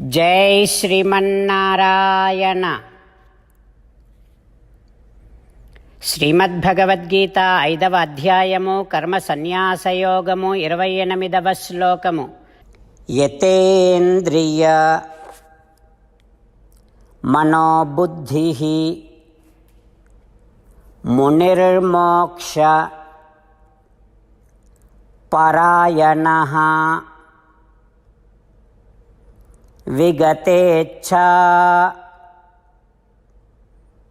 జై శ్రీమన్నారాయణ. శ్రీమద్భగవద్గీత ఐదవ అధ్యాయము కర్మ సన్యాసయోగము ఇరవై ఎనిమిదవ శ్లోకము. యతేంద్రియ మనోబుద్ధి మునిర్మోక్ష పరాయణ విగతేచ్ఛా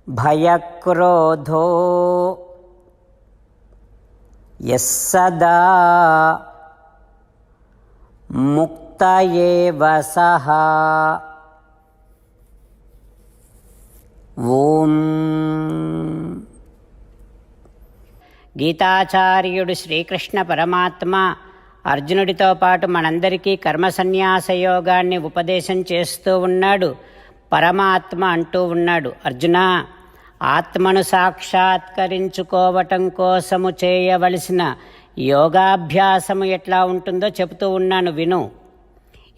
భయక్రోధో యస్సదా ముక్త ఏవ సహ ఓం. గీతాచార్యుడు శ్రీకృష్ణ పరమాత్మ అర్జునుడితో పాటు మనందరికీ కర్మ సన్యాస యోగాన్ని ఉపదేశం చేస్తూ ఉన్నాడు. పరమాత్మ అంటూ ఉన్నాడు. అర్జున ఆత్మను సాక్షాత్కరించుకోవటం కోసము చేయవలసిన యోగాభ్యాసము ఎట్లా ఉంటుందో చెబుతూ ఉన్నాను. విను.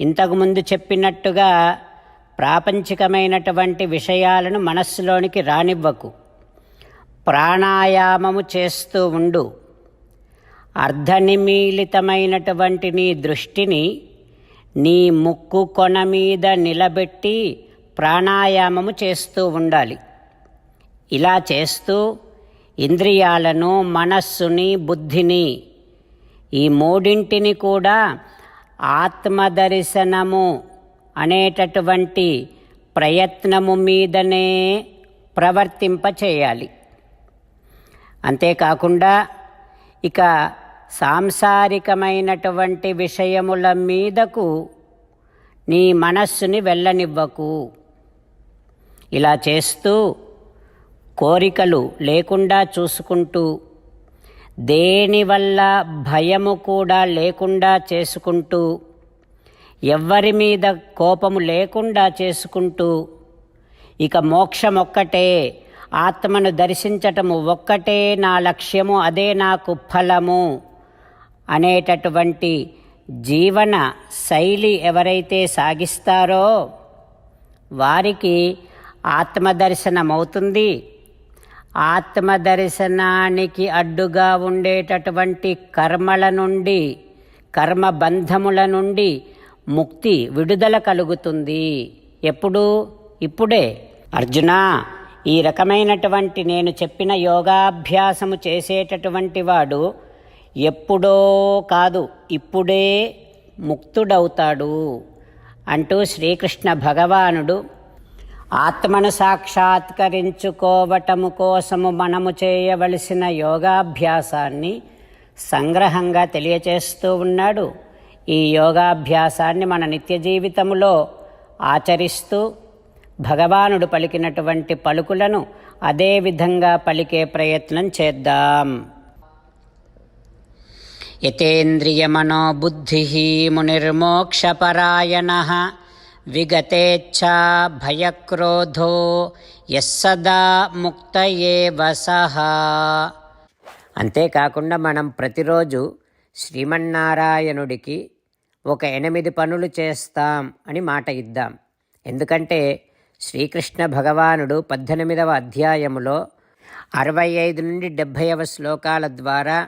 ఇంతకుముందు చెప్పినట్టుగా ప్రాపంచికమైనటువంటి విషయాలను మనస్సులోనికి రానివ్వకు. ప్రాణాయామము చేస్తూ ఉండు. అర్ధనిమీలితమైనటువంటి నీ దృష్టిని నీ ముక్కు కొన మీద నిలబెట్టి ప్రాణాయామము చేస్తూ ఉండాలి. ఇలా చేస్తూ ఇంద్రియాలను మనస్సుని బుద్ధిని ఈ మూడింటిని కూడా ఆత్మదర్శనము అనేటటువంటి ప్రయత్నము మీదనే ప్రవర్తింపచేయాలి. అంతేకాకుండా ఇక సాంసారికమైనటువంటి విషయముల మీదకు నీ మనస్సుని వెళ్ళనివ్వకు. ఇలా చేస్తూ కోరికలు లేకుండా చూసుకుంటూ దేనివల్ల భయము కూడా లేకుండా చేసుకుంటూ ఎవ్వరి మీద కోపము లేకుండా చేసుకుంటూ ఇక మోక్షం ఒక్కటే ఆత్మను దర్శించటము ఒక్కటే నా లక్ష్యము అదే నాకు ఫలము. అనేటటువంటి జీవన శైలి ఎవరైతే సాగిస్తారో వారికి ఆత్మదర్శనమవుతుంది. ఆత్మదర్శనానికి అడ్డుగా ఉండేటటువంటి కర్మల నుండి కర్మబంధముల నుండి ముక్తి విడుదల కలుగుతుంది. ఎప్పుడు? ఇప్పుడే. అర్జున ఈ రకమైనటువంటి నేను చెప్పిన యోగాభ్యాసము చేసేటటువంటి వాడు ఎప్పుడో కాదు ఇప్పుడే ముక్తుడవుతాడు అంటూ శ్రీకృష్ణ భగవానుడు ఆత్మను సాక్షాత్కరించుకోవటము కోసము మనము చేయవలసిన యోగాభ్యాసాన్ని సంగ్రహంగా తెలియచేస్తూ ఉన్నాడు. ఈ యోగాభ్యాసాన్ని మన నిత్య జీవితంలో ఆచరిస్తూ భగవానుడు పలికినటువంటి పలుకులను అదే విధంగా పలికే ప్రయత్నం చేద్దాం. యతేంద్రియమనోబుద్ధి మునిర్మోక్షపరాయణ విగతేచ్ఛా భయక్రోధో యస్సదా ముక్త ఏవ అంతేకాకుండా మనం ప్రతిరోజు శ్రీమన్నారాయణుడికి ఒక ఎనిమిది పనులు చేస్తాం అని మాట ఇద్దాం. ఎందుకంటే శ్రీకృష్ణ భగవానుడు పద్దెనిమిదవ అధ్యాయములో అరవై ఐదు నుండి డెబ్భైవ శ్లోకాల ద్వారా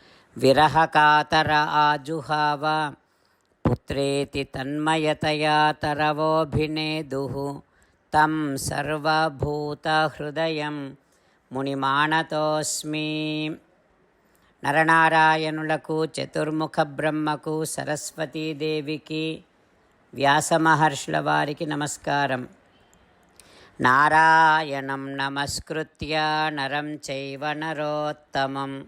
విరహకాతర ఆజుహావ పుత్రేతి తన్మయతయా తరవోభినేదుః తం సర్వభూతహృదయం మునిమానతోస్మి నరనారాయణులకు చతుర్ముఖ బ్రహ్మకు సరస్వతీదేవికి వ్యాసమహర్షుల వారికి నమస్కారం. నారాయణం నమస్కృత్య నరం చైవ నరోత్తమం.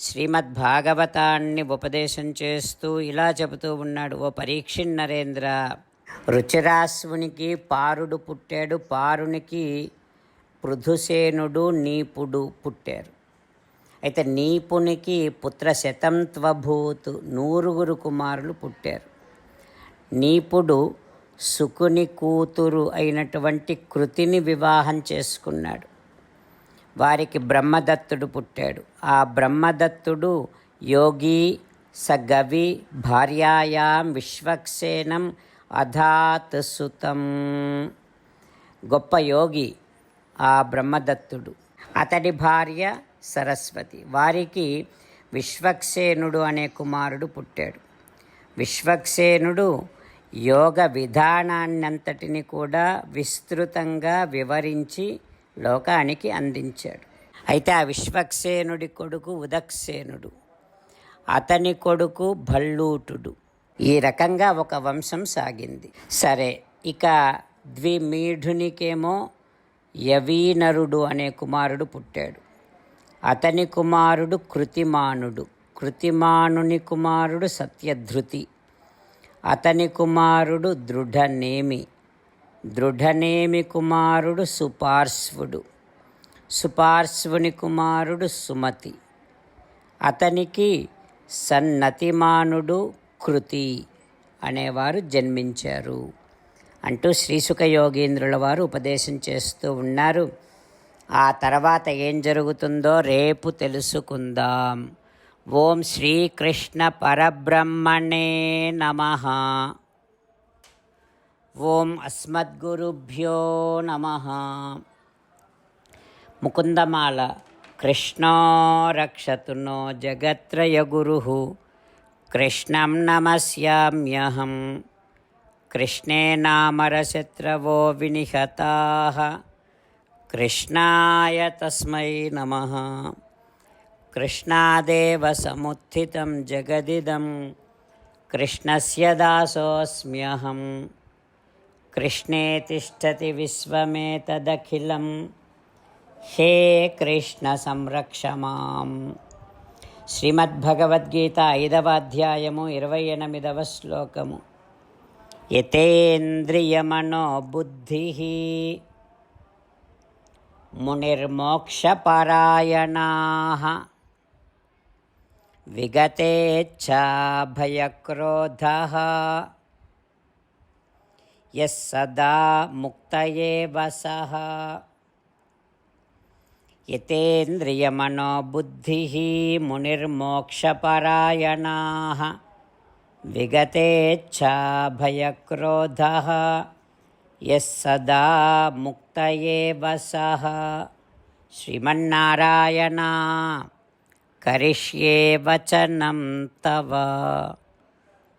శ్రీమద్భాగవతాన్ని ఉపదేశం చేస్తూ ఇలా చెబుతూ ఉన్నాడు ఓ పరీక్షిన్నరేంద్ర రుచిరాశ్వునికి పారుడు పుట్టాడు పారునికి పృథుసేనుడు నీపుడు పుట్టారు. అయితే నీపునికి పుత్ర శతంత్వభూతు నూరుగురు కుమారులు పుట్టారు. నీపుడు సుకుని కూతురు అయినటువంటి కృతిని వివాహం చేసుకున్నాడు. వారికి బ్రహ్మదత్తుడు పుట్టాడు. ఆ బ్రహ్మదత్తుడు యోగి సగవి భార్యాయాం విశ్వక్సేనం అధాత్ సుతం. గొప్ప యోగి ఆ బ్రహ్మదత్తుడు. అతడి భార్య సరస్వతి. వారికి విశ్వక్సేనుడు అనే కుమారుడు పుట్టాడు. విశ్వక్సేనుడు యోగ విధానాన్నంతటిని కూడా విస్తృతంగా వివరించి లోకానికి అందించాడు. అయితే ఆ విశ్వక్సేనుడి కొడుకు ఉదక్సేనుడు. అతని కొడుకు భల్లూటుడు. ఈ రకంగా ఒక వంశం సాగింది. సరే ఇక ద్విమీఢునికేమో యవీనరుడు అనే కుమారుడు పుట్టాడు. అతని కుమారుడు కృతిమానుడు. కృతిమానుని కుమారుడు సత్యధృతి. అతని కుమారుడు దృఢనేమి. దృఢనేమి కుమారుడు సుపార్శ్వుడు. సుపార్శ్వుని కుమారుడు సుమతి. అతనికి సన్నతిమానుడు కృతి అనేవారు జన్మించారు. అంటూ శ్రీసుఖ యోగీంద్రుల వారు ఉపదేశం చేస్తూ ఉన్నారు. ఆ తర్వాత ఏం జరుగుతుందో రేపు తెలుసుకుందాం. ఓం శ్రీకృష్ణ పరబ్రహ్మణే నమ. ओम अस्मद्गुरुभ्यो नम मुकुंदमाला कृष्णो रक्षतु नो जगत्रयगुरुः कृष्णं नमस्याम्यहं कृष्णे नामरशत्रवो विनिहताः कृष्णाय तस्म नम कृष्णादेव समुत्थितं जगदिदं कृष्णस्य दासोऽस्म्यहम् కృష్ణే తిష్టతి విశ్వమేతదఖిలం హే కృష్ణ సంరక్ష మాం శ్రీమద్భగవద్గీత ఐదవ అధ్యాయము ఇరవై ఎనిమిదవ శ్లోకము। యతేంద్రియమనో బుద్ధి మునిర్మోక్షపరాయణా విగతేచ్ఛాభయక్రోధ యः సదా ముక్త ఏవ సः యతేంద్రియమనో బుద్ధి మునిర్మోక్షపరాయణాः సదా ముక్త ఏవ శ్రీమన్నారాయణ కరిష్యే వచనం తవ